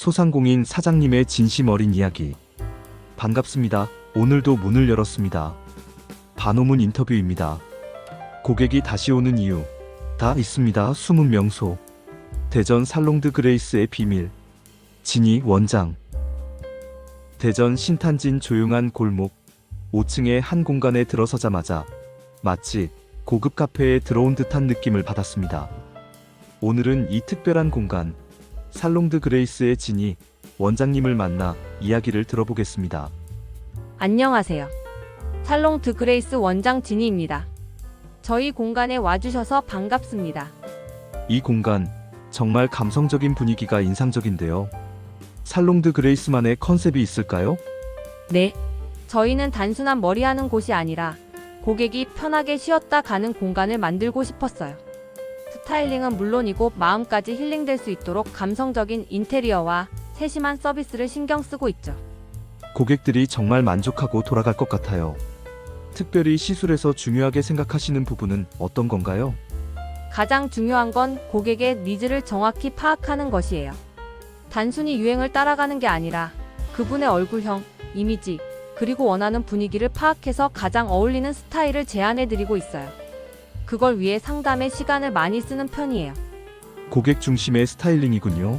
소상공인 사장님의 진심 어린 이야기. 반갑습니다. 오늘도 문을 열었습니다. 반호문 인터뷰입니다. 고객이 다시 오는 이유. 다 있습니다. 숨은 명소. 대전 살롱드 그레이스의 비밀. 진이 원장. 대전 신탄진 조용한 골목. 5층의 한 공간에 들어서자마자 마치 고급 카페에 들어온 듯한 느낌을 받았습니다. 오늘은 이 특별한 공간, 살롱드 그레이스의 진이 원장님을 만나 이야기를 들어보겠습니다. 안녕하세요. 살롱 드 그레이스 원장 진희입니다. 저희 공간에 와주셔서 반갑습니다. 이 공간, 정말 감성적인 분위기가 인상적인데요. 살롱드 그레이스만의 컨셉이 있을까요? 네. 저희는 단순한 머리하는 곳이 아니라 고객이 편하게 쉬었다 가는 공간을 만들고 싶었어요. 스타일링은 물론이고 마음까지 힐링될 수 있도록 감성적인 인테리어와 세심한 서비스를 신경 쓰고 있죠. 고객들이 정말 만족하고 돌아갈 것 같아요. 특별히 시술에서 중요하게 생각하시는 부분은 어떤 건가요? 가장 중요한 건 고객의 니즈를 정확히 파악하는 것이에요. 단순히 유행을 따라가는 게 아니라 그분의 얼굴형, 이미지, 그리고 원하는 분위기를 파악해서 가장 어울리는 스타일을 제안해 드리고 있어요. 그걸 위해 상담에 시간을 많이 쓰는 편이에요. 고객 중심의 스타일링이군요.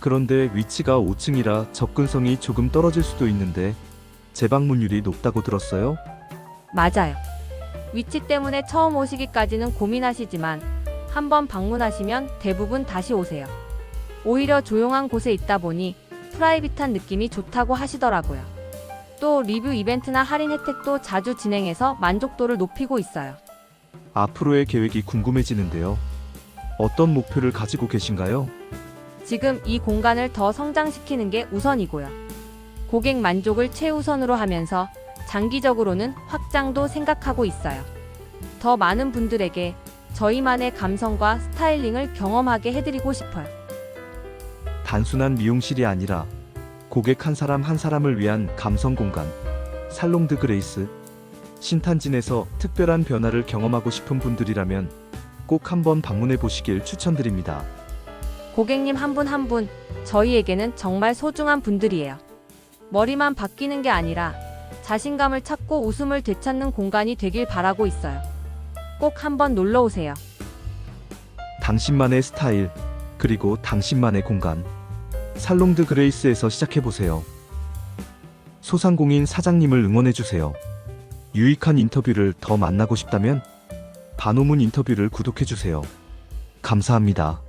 그런데 위치가 5층이라 접근성이 조금 떨어질 수도 있는데 재방문율이 높다고 들었어요? 맞아요. 위치 때문에 처음 오시기까지는 고민하시지만 한번 방문하시면 대부분 다시 오세요. 오히려 조용한 곳에 있다 보니 프라이빗한 느낌이 좋다고 하시더라고요. 또 리뷰 이벤트나 할인 혜택도 자주 진행해서 만족도를 높이고 있어요. 앞으로의 계획이 궁금해지는데요. 어떤 목표를 가지고 계신가요? 지금 이 공간을 더 성장시키는 게 우선이고요. 고객 만족을 최우선으로 하면서 장기적으로는 확장도 생각하고 있어요. 더 많은 분들에게 저희만의 감성과 스타일링을 경험하게 해드리고 싶어요. 단순한 미용실이 아니라 고객 한 사람 한 사람을 위한 감성 공간 살롱드 그레이스 신탄진에서 특별한 변화를 경험하고 싶은 분들이라면 꼭 한번 방문해 보시길 추천드립니다. 고객님 한 분 한 분 저희에게는 정말 소중한 분들이에요. 머리만 바뀌는 게 아니라 자신감을 찾고 웃음을 되찾는 공간이 되길 바라고 있어요. 꼭 한번 놀러 오세요. 당신만의 스타일 그리고 당신만의 공간 살롱드 그레이스에서 시작해 보세요. 소상공인 사장님을 응원해 주세요. 유익한 인터뷰를 더 만나고 싶다면 반호문 인터뷰를 구독해 주세요. 감사합니다.